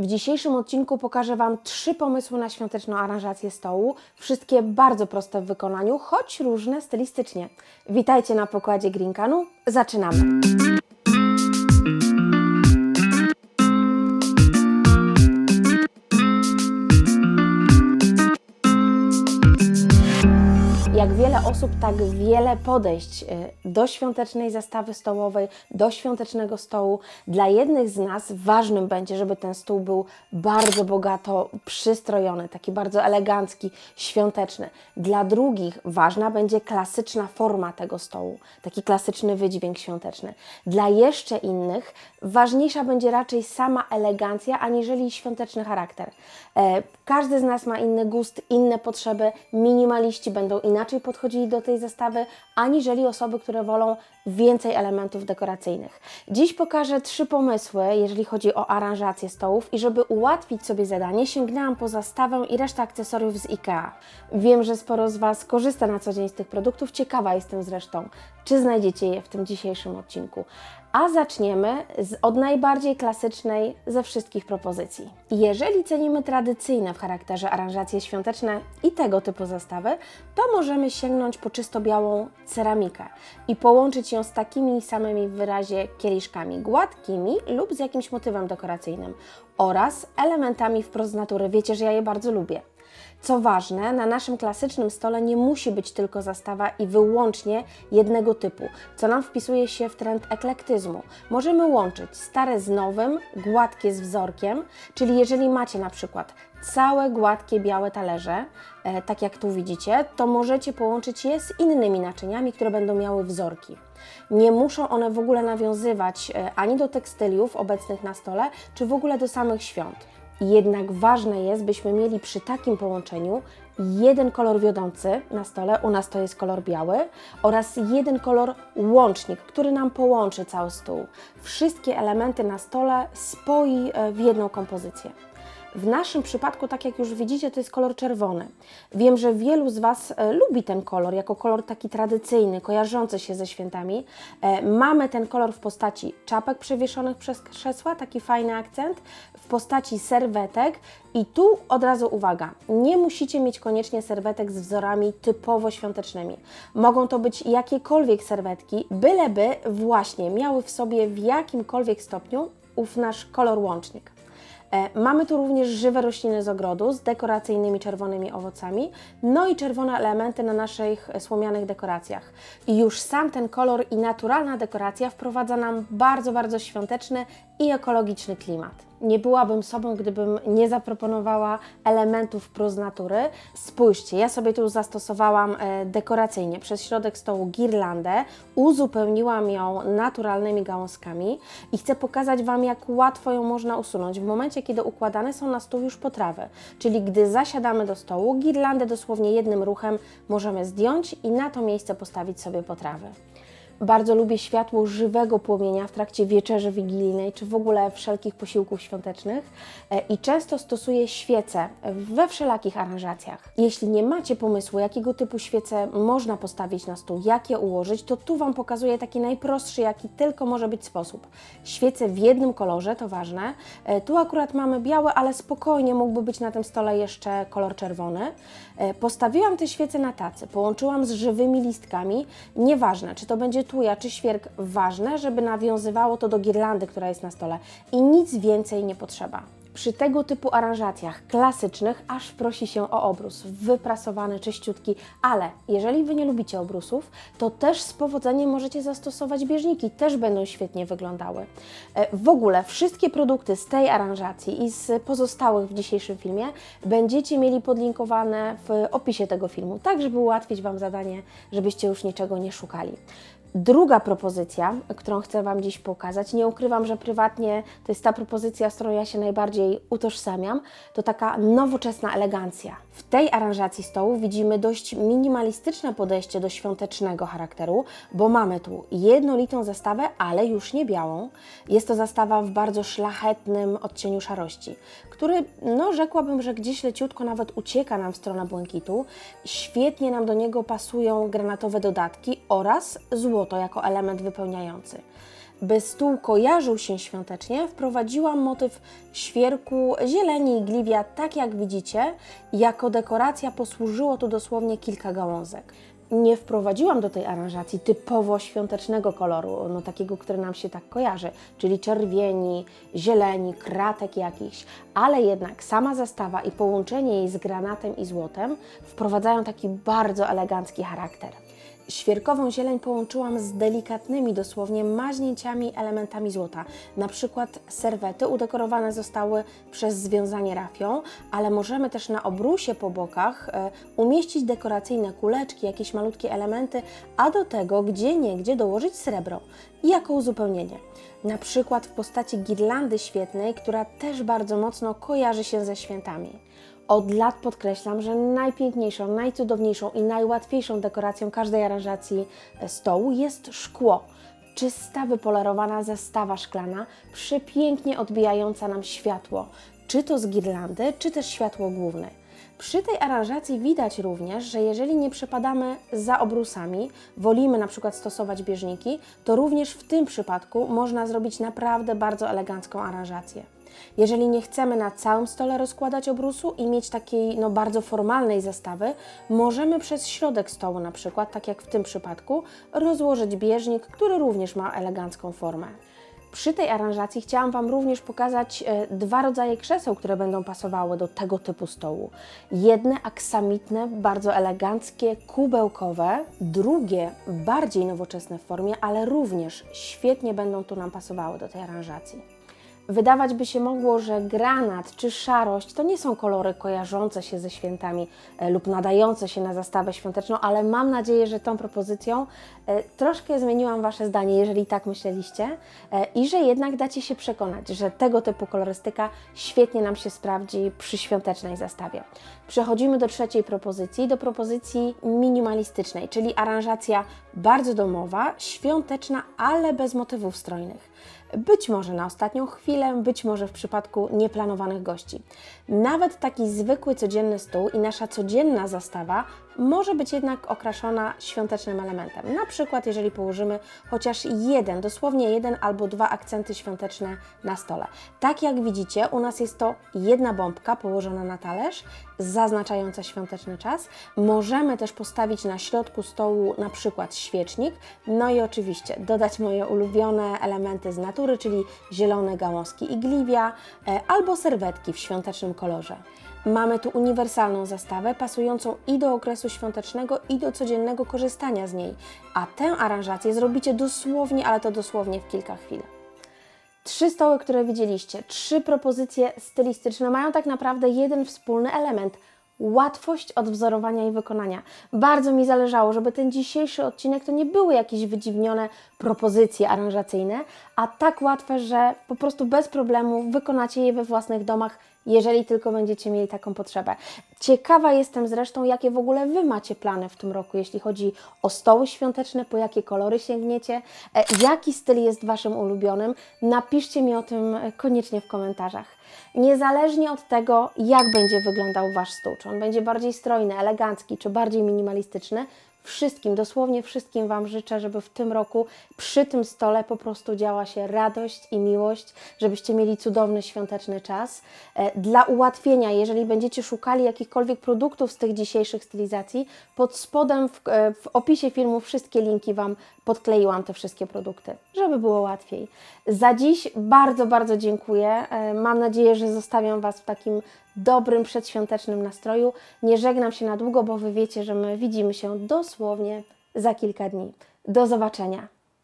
W dzisiejszym odcinku pokażę Wam trzy pomysły na świąteczną aranżację stołu. Wszystkie bardzo proste w wykonaniu, choć różne stylistycznie. Witajcie na pokładzie Grinkanu. Zaczynamy! Jak wiele osób, tak wiele podejść y, do świątecznej zastawy stołowej, do świątecznego stołu. Dla jednych z nas ważnym będzie, żeby ten stół był bardzo bogato przystrojony, taki bardzo elegancki, świąteczny. Dla drugich ważna będzie klasyczna forma tego stołu, taki klasyczny wydźwięk świąteczny. Dla jeszcze innych ważniejsza będzie raczej sama elegancja, aniżeli świąteczny charakter. E, każdy z nas ma inny gust, inne potrzeby. Minimaliści będą inaczej podchodzili do tej zestawy, aniżeli osoby, które wolą więcej elementów dekoracyjnych. Dziś pokażę trzy pomysły, jeżeli chodzi o aranżację stołów i żeby ułatwić sobie zadanie, sięgnęłam po zastawę i resztę akcesoriów z IKEA. Wiem, że sporo z Was korzysta na co dzień z tych produktów, ciekawa jestem zresztą, czy znajdziecie je w tym dzisiejszym odcinku. A zaczniemy z, od najbardziej klasycznej ze wszystkich propozycji. Jeżeli cenimy tradycyjne w charakterze aranżacje świąteczne i tego typu zastawy, to możemy sięgnąć po czysto białą ceramikę i połączyć ją z takimi samymi w wyrazie kieliszkami gładkimi lub z jakimś motywem dekoracyjnym oraz elementami wprost z natury. Wiecie, że ja je bardzo lubię. Co ważne, na naszym klasycznym stole nie musi być tylko zastawa i wyłącznie jednego typu, co nam wpisuje się w trend eklektyzmu. Możemy łączyć stare z nowym, gładkie z wzorkiem, czyli jeżeli macie na przykład całe gładkie białe talerze, e, tak jak tu widzicie, to możecie połączyć je z innymi naczyniami, które będą miały wzorki. Nie muszą one w ogóle nawiązywać e, ani do tekstyliów obecnych na stole, czy w ogóle do samych świąt. Jednak ważne jest, byśmy mieli przy takim połączeniu jeden kolor wiodący na stole, u nas to jest kolor biały, oraz jeden kolor łącznik, który nam połączy cały stół. Wszystkie elementy na stole spoi e, w jedną kompozycję. W naszym przypadku, tak jak już widzicie, to jest kolor czerwony. Wiem, że wielu z Was e, lubi ten kolor jako kolor taki tradycyjny, kojarzący się ze świętami. E, mamy ten kolor w postaci czapek przewieszonych przez krzesła, taki fajny akcent, w postaci serwetek i tu od razu uwaga, nie musicie mieć koniecznie serwetek z wzorami typowo świątecznymi. Mogą to być jakiekolwiek serwetki, byleby właśnie miały w sobie w jakimkolwiek stopniu ów nasz kolor łącznik. E, mamy tu również żywe rośliny z ogrodu z dekoracyjnymi czerwonymi owocami, no i czerwone elementy na naszych słomianych dekoracjach. I już sam ten kolor i naturalna dekoracja wprowadza nam bardzo, bardzo świąteczny i ekologiczny klimat. Nie byłabym sobą, gdybym nie zaproponowała elementów wprost natury. Spójrzcie, ja sobie tu zastosowałam e, dekoracyjnie przez środek stołu girlandę, uzupełniłam ją naturalnymi gałązkami i chcę pokazać Wam, jak łatwo ją można usunąć w momencie, kiedy układane są na stół już potrawy. Czyli gdy zasiadamy do stołu, girlandę dosłownie jednym ruchem możemy zdjąć i na to miejsce postawić sobie potrawy. Bardzo lubię światło żywego płomienia w trakcie wieczerzy wigilijnej, czy w ogóle wszelkich posiłków świątecznych e, i często stosuję świece we wszelakich aranżacjach. Jeśli nie macie pomysłu, jakiego typu świece można postawić na stół, jak je ułożyć, to tu Wam pokazuję taki najprostszy, jaki tylko może być sposób. Świece w jednym kolorze, to ważne. E, tu akurat mamy białe, ale spokojnie mógłby być na tym stole jeszcze kolor czerwony. E, postawiłam te świece na tacy, połączyłam z żywymi listkami. Nieważne, czy to będzie tuja czy świerk, ważne, żeby nawiązywało to do girlandy, która jest na stole. I nic więcej nie potrzeba. Przy tego typu aranżacjach klasycznych aż prosi się o obrus, wyprasowany, czyściutki, ale jeżeli Wy nie lubicie obrusów, to też z powodzeniem możecie zastosować bieżniki, też będą świetnie wyglądały. E, w ogóle wszystkie produkty z tej aranżacji i z pozostałych w dzisiejszym filmie będziecie mieli podlinkowane w opisie tego filmu, tak żeby ułatwić Wam zadanie, żebyście już niczego nie szukali. Druga propozycja, którą chcę Wam dziś pokazać, nie ukrywam, że prywatnie to jest ta propozycja, z którą ja się najbardziej utożsamiam, to taka nowoczesna elegancja. W tej aranżacji stołu widzimy dość minimalistyczne podejście do świątecznego charakteru, bo mamy tu jednolitą zastawę, ale już nie białą. Jest to zastawa w bardzo szlachetnym odcieniu szarości, który, no rzekłabym, że gdzieś leciutko nawet ucieka nam w stronę błękitu. Świetnie nam do niego pasują granatowe dodatki oraz złoto złoto jako element wypełniający. By stół kojarzył się świątecznie, wprowadziłam motyw świerku, zieleni i gliwia, tak jak widzicie. Jako dekoracja posłużyło tu dosłownie kilka gałązek. Nie wprowadziłam do tej aranżacji typowo świątecznego koloru, no takiego, który nam się tak kojarzy, czyli czerwieni, zieleni, kratek jakiś, ale jednak sama zastawa i połączenie jej z granatem i złotem wprowadzają taki bardzo elegancki charakter. Świerkową zieleń połączyłam z delikatnymi, dosłownie maźnięciami elementami złota. Na przykład serwety udekorowane zostały przez związanie rafią, ale możemy też na obrusie po bokach e, umieścić dekoracyjne kuleczki, jakieś malutkie elementy, a do tego gdzie niegdzie dołożyć srebro jako uzupełnienie. Na przykład w postaci girlandy świetnej, która też bardzo mocno kojarzy się ze świętami. Od lat podkreślam, że najpiękniejszą, najcudowniejszą i najłatwiejszą dekoracją każdej aranżacji e, stołu jest szkło. Czysta, wypolerowana zestawa szklana, przepięknie odbijająca nam światło, czy to z girlandy, czy też światło główne. Przy tej aranżacji widać również, że jeżeli nie przepadamy za obrusami, wolimy na przykład stosować bieżniki, to również w tym przypadku można zrobić naprawdę bardzo elegancką aranżację. Jeżeli nie chcemy na całym stole rozkładać obrusu i mieć takiej no, bardzo formalnej zestawy, możemy przez środek stołu na przykład, tak jak w tym przypadku, rozłożyć bieżnik, który również ma elegancką formę. Przy tej aranżacji chciałam Wam również pokazać e, dwa rodzaje krzeseł, które będą pasowały do tego typu stołu. Jedne aksamitne, bardzo eleganckie, kubełkowe, drugie bardziej nowoczesne w formie, ale również świetnie będą tu nam pasowały do tej aranżacji. Wydawać by się mogło, że granat czy szarość to nie są kolory kojarzące się ze świętami e, lub nadające się na zastawę świąteczną, ale mam nadzieję, że tą propozycją e, troszkę zmieniłam Wasze zdanie, jeżeli tak myśleliście, e, i że jednak dacie się przekonać, że tego typu kolorystyka świetnie nam się sprawdzi przy świątecznej zastawie. Przechodzimy do trzeciej propozycji, do propozycji minimalistycznej, czyli aranżacja bardzo domowa, świąteczna, ale bez motywów strojnych. Być może na ostatnią chwilę, być może w przypadku nieplanowanych gości. Nawet taki zwykły, codzienny stół i nasza codzienna zastawa może być jednak okraszona świątecznym elementem. Na przykład, jeżeli położymy chociaż jeden, dosłownie jeden albo dwa akcenty świąteczne na stole. Tak jak widzicie, u nas jest to jedna bombka położona na talerz, zaznaczająca świąteczny czas. Możemy też postawić na środku stołu na przykład świecznik, no i oczywiście dodać moje ulubione elementy z natury, czyli zielone gałązki igliwia e, albo serwetki w świątecznym kolorze. Mamy tu uniwersalną zastawę pasującą i do okresu świątecznego, i do codziennego korzystania z niej, a tę aranżację zrobicie dosłownie, ale to dosłownie w kilka chwil. Trzy stoły, które widzieliście, trzy propozycje stylistyczne mają tak naprawdę jeden wspólny element – łatwość odwzorowania i wykonania. Bardzo mi zależało, żeby ten dzisiejszy odcinek to nie były jakieś wydziwnione propozycje aranżacyjne, a tak łatwe, że po prostu bez problemu wykonacie je we własnych domach, jeżeli tylko będziecie mieli taką potrzebę. Ciekawa jestem zresztą, jakie w ogóle Wy macie plany w tym roku, jeśli chodzi o stoły świąteczne, po jakie kolory sięgniecie, e, jaki styl jest Waszym ulubionym. Napiszcie mi o tym koniecznie w komentarzach. Niezależnie od tego, jak będzie wyglądał Wasz stół, czy on będzie bardziej strojny, elegancki, czy bardziej minimalistyczny, wszystkim, dosłownie wszystkim Wam życzę, żeby w tym roku przy tym stole po prostu działa się radość i miłość, żebyście mieli cudowny świąteczny czas. E, dla ułatwienia, jeżeli będziecie szukali jakichkolwiek produktów z tych dzisiejszych stylizacji, pod spodem w, e, w opisie filmu wszystkie linki Wam podkleiłam, te wszystkie produkty, żeby było łatwiej. Za dziś bardzo, bardzo dziękuję. E, mam nadzieję, że zostawiam Was w takim dobrym przedświątecznym nastroju. Nie żegnam się na długo, bo Wy wiecie, że my widzimy się dosłownie za kilka dni. Do zobaczenia.